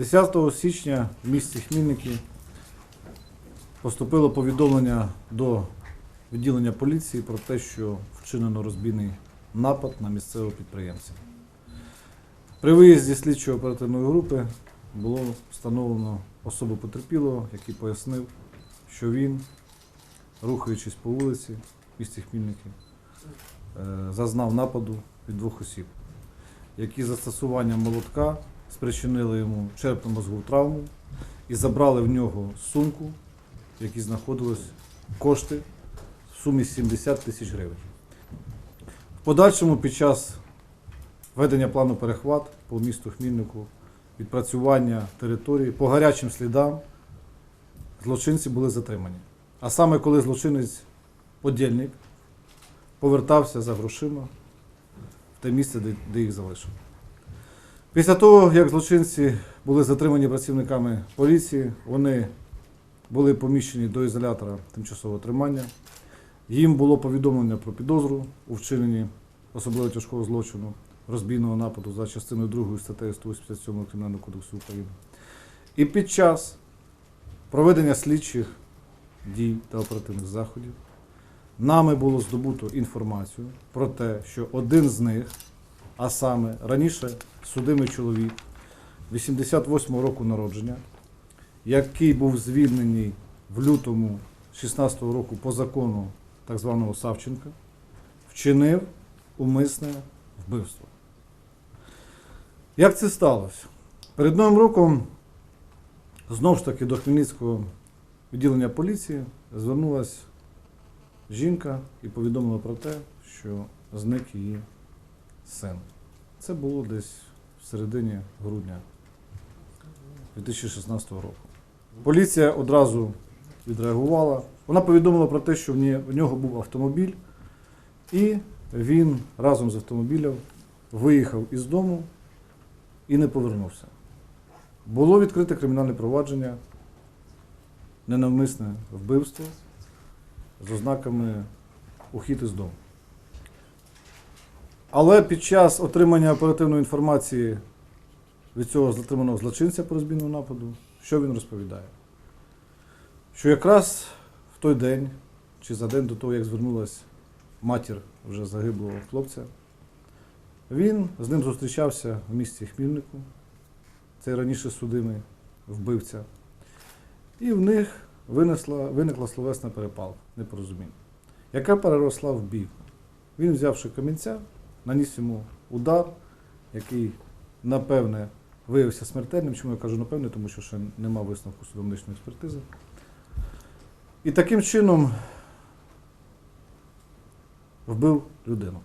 10 січня в місті Хмільники поступило повідомлення до відділення поліції про те, що вчинено розбійний напад на місцевого підприємця. При виїзді слідчої оперативної групи було встановлено особу потерпілого, який пояснив, що він, рухаючись по вулиці в місті Хмільники, е, зазнав нападу від двох осіб, які застосуванням молотка спричинили йому черепно-мозгову травму і забрали в нього сумку, в якій знаходились кошти в сумі 70 тисяч гривень. В подальшому під час ведення плану перехват по місту Хмільнику, відпрацювання території по гарячим слідам злочинці були затримані. А саме коли злочинець подільник повертався за грошима в те місце, де їх залишив. Після того, як злочинці були затримані працівниками поліції, вони були поміщені до ізолятора тимчасового тримання. Їм було повідомлення про підозру у вчиненні особливо тяжкого злочину розбійного нападу за частиною 2 статтею 187 Кримінального кодексу України. І під час проведення слідчих дій та оперативних заходів нами було здобуто інформацію про те, що один з них, а саме раніше судимий чоловік 88 року народження, який був звільнений в лютому 16 року по закону так званого Савченка, вчинив умисне вбивство. Як це сталося? Перед Новим роком знову ж таки до Хмельницького відділення поліції звернулася жінка і повідомила про те, що зник її син. Це було десь в середині грудня 2016 року. Поліція одразу відреагувала. Вона повідомила про те, що в нього був автомобіль, і він разом з автомобілем виїхав із дому і не повернувся. Було відкрите кримінальне провадження, ненавмисне вбивство з ознаками ухід із дому. Але під час отримання оперативної інформації від цього затриманого злочинця по розбійному нападу, що він розповідає? Що якраз в той день, чи за день до того, як звернулася матір вже загиблого хлопця, він з ним зустрічався в місті Хмільнику, цей раніше судимий вбивця, і в них винесла, виникла словесна перепалка, непорозуміння, яка переросла в бійку. Він, взявши камінця, наніс йому удар, який, напевне, виявився смертельним. Чому я кажу напевне, тому що ще нема висновку судомничної експертизи. І таким чином вбив людину.